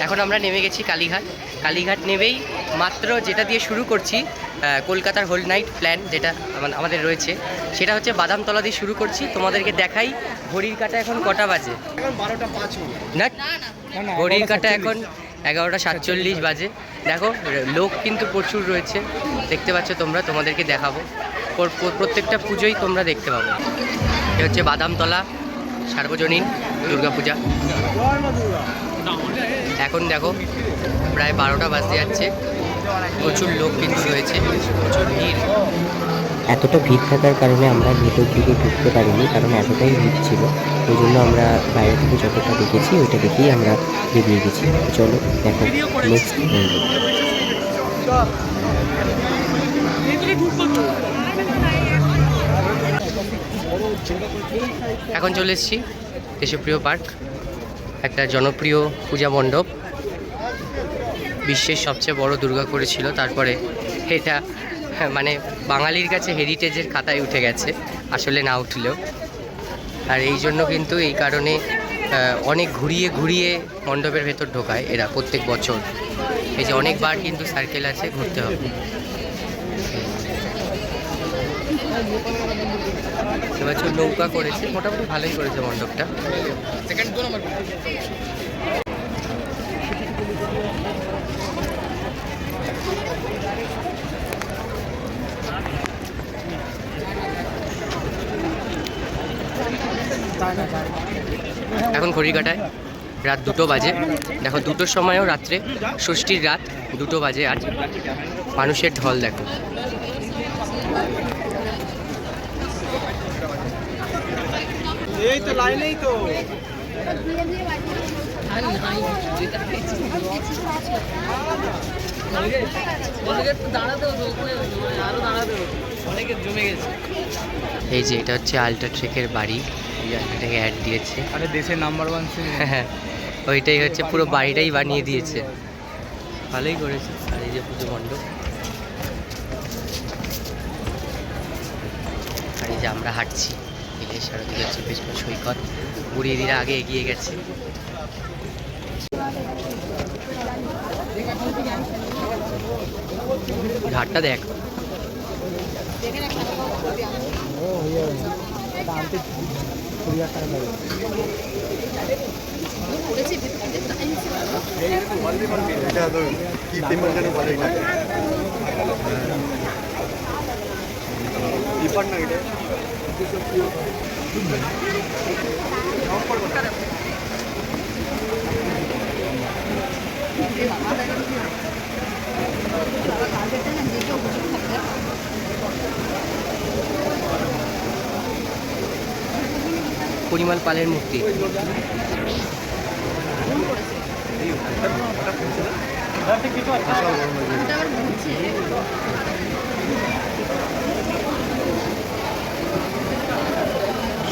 এখন আমরা নেমে গেছি কালীঘাট। কালীঘাট নেমেই মাত্র যেটা দিয়ে শুরু করছি কলকাতার হোল নাইট প্ল্যান যেটা আমাদের রয়েছে, সেটা হচ্ছে বাদামতলা দিয়ে শুরু করছি। তোমাদেরকে দেখাই, ঘড়ির কাটা এখন কটা বাজে? না? ঘড়ির কাটা এখন এগারোটা সাতচল্লিশ বাজে। দেখো, লোক কিন্তু প্রচুর রয়েছে, দেখতে পাচ্ছ তোমরা, তোমাদেরকে দেখাবো। প্র- প্র- প্রত্যেকটা পুজোই তোমরা দেখতে পাবে। এ হচ্ছে বাদামতলা সার্বজনীন দুর্গাপূজা। এখন দেখো প্রায় বারোটা বাজতে যাচ্ছে। প্রচুর লোক কিন্তু রয়েছে প্রচুর ভিড়। এতটা ভিড় থাকার কারণে আমরা ভেতর দিকে ঢুকতে পারিনি কারণ এতটাই ভিড় ছিল। ওই জন্য আমরা বাইরে থেকে যতটা দেখেছি ওইটা দেখেই আমরা বেরিয়ে গেছি। চলো দেখো নেক্সট এখন চলে এসেছি দেশপ্রিয় পার্ক। একটা জনপ্রিয় পূজা মণ্ডপ। বিশ্বের সবচেয়ে বড় দুর্গা করেছিল, তারপরে এটা মানে বাঙালির কাছে হেরিটেজের খাতায় উঠে গেছে, আসলে না উঠলেও। আর এই জন্য কিন্তু এই কারণে অনেক ঘুরিয়ে ঘুরিয়ে মণ্ডপের ভেতর ঢোকায় এরা প্রত্যেক বছর। এই যে অনেকবার কিন্তু সার্কেল আছে, ঘুরতে হবে। এবছর নৌকা করেছে, মোটামুটি ভালোই করেছে মণ্ডপটা। এখন ঘড়ি কাটায় রাত দুটো বাজে। দেখো, দুটোর সময়ও রাত্রে, ষষ্ঠীর রাত দুটো বাজে আজ। মানুষের ঢল দেখো। এই তো লাইনেই তো। এই যে এটা হচ্ছে আল্ট্রা ট্রেকের বাড়ি। এটাকে অ্যাড দিয়েছে। আরে দেশের নাম্বার ওয়ান হ্যাঁ। ওইটাই হচ্ছে পুরো বাড়িটাই বানিয়ে দিয়েছে। ভালোই করেছে। আর এই যে পুজো মণ্ডপ। আর এই যে আমরা হাঁটছি। এলে সারাদিকে হচ্ছে বেশ সৈকত। বুড়িয়ে দিরা আগে এগিয়ে গেছে। ঘাটটা দেখ। এটা তো পরিমাল পালের মূর্তি।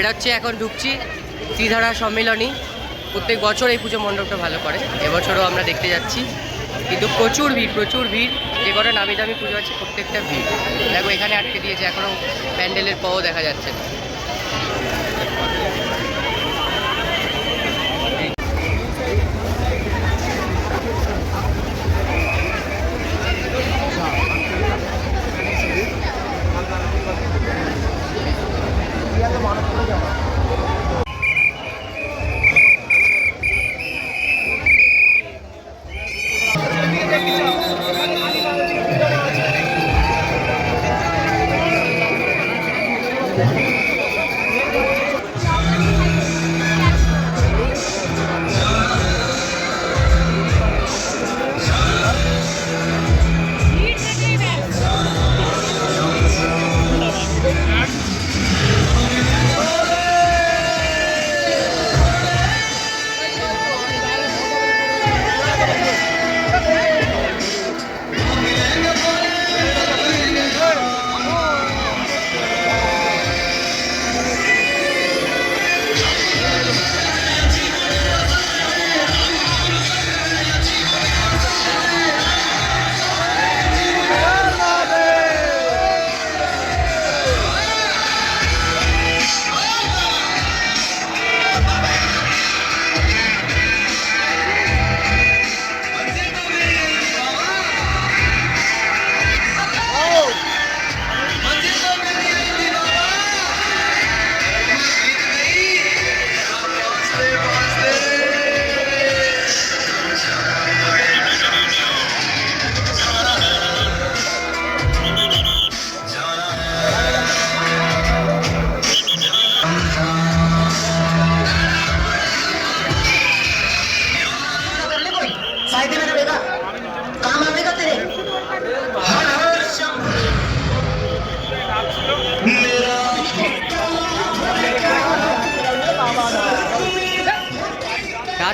এটা হচ্ছে এখন ঢুকছি ত্রিধারা সম্মেলনী। প্রত্যেক বছর এই পুজো মণ্ডপটা ভালো করে। এবছরও আমরা দেখতে যাচ্ছি। কিন্তু প্রচুর ভিড় প্রচুর ভিড়। যে কটা নামি দামি পুজো আছে, প্রত্যেকটা ভিড়। দেখো, এখানে আটকে দিয়েছে, এখনও প্যান্ডেলের পও দেখা যাচ্ছে না।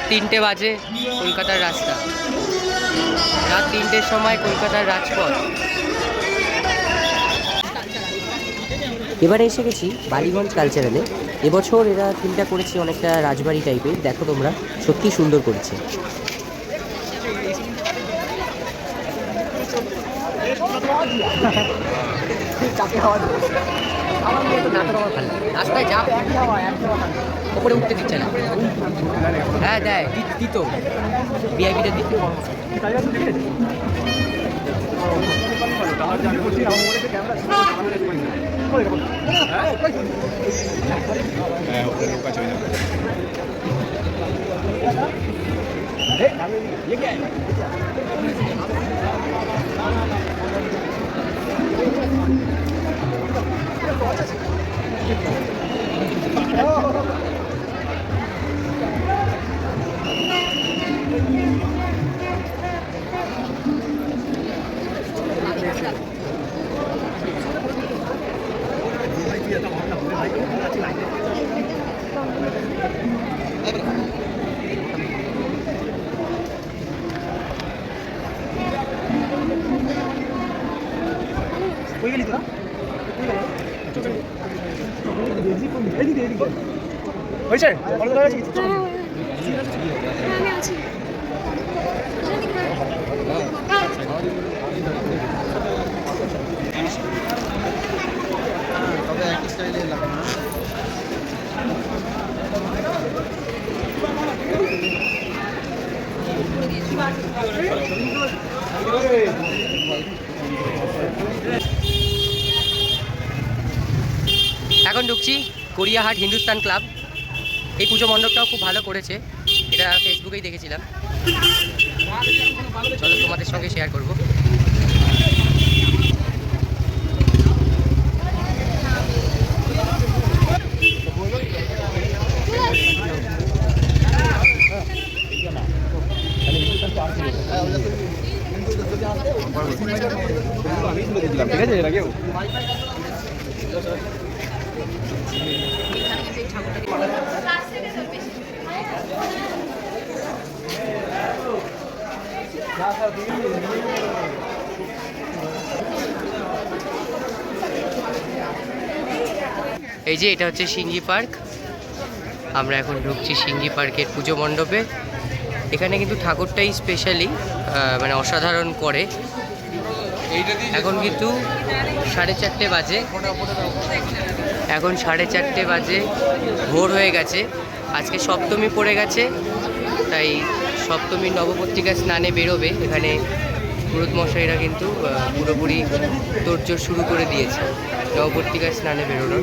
তিনটে বাজে কলকাতার রাস্তা। রাত তিনটের সময় কলকাতার রাজপথ। এবারে এসে গেছি বালিগঞ্জ কালচারালে এবছর এরা থিমটা করেছে অনেকটা রাজবাড়ি টাইপের দেখো তোমরা সত্যি সুন্দর করেছে। রাস্তায় যা ওপরে উঠতে দিচ্ছে না। হ্যাঁ দেয় দিত। ভিআইপিটা দিত। হয়েছে ভালো লাগা আছে হ্যাঁ আমি আছি তবে একই স্টাইলে লাগে এখন ঢুকছি গড়িয়াহাট হিন্দুস্তান ক্লাব। এই পুজো মণ্ডপটাও খুব ভালো করেছে। এটা ফেসবুকেই দেখেছিলাম। চলো তোমাদের সঙ্গে শেয়ার করব। এই যে এটা হচ্ছে সিঙ্গি পার্ক। আমরা এখন ঢুকছি সিঙ্গি পার্কের পুজো মণ্ডপে। এখানে কিন্তু ঠাকুরটাই স্পেশালি মানে অসাধারণ করে। এখন কিন্তু সাড়ে চারটে বাজে। এখন সাড়ে চারটে বাজে, ভোর হয়ে গেছে। আজকে সপ্তমী পড়ে গেছে, তাই সপ্তমী নবপত্রিকা স্নানে বেরোবে। এখানে পুরোত মশাইরা কিন্তু পুরোপুরি তোড়জোড় শুরু করে দিয়েছে। নবপত্রিকা স্নানে বেরোনোর।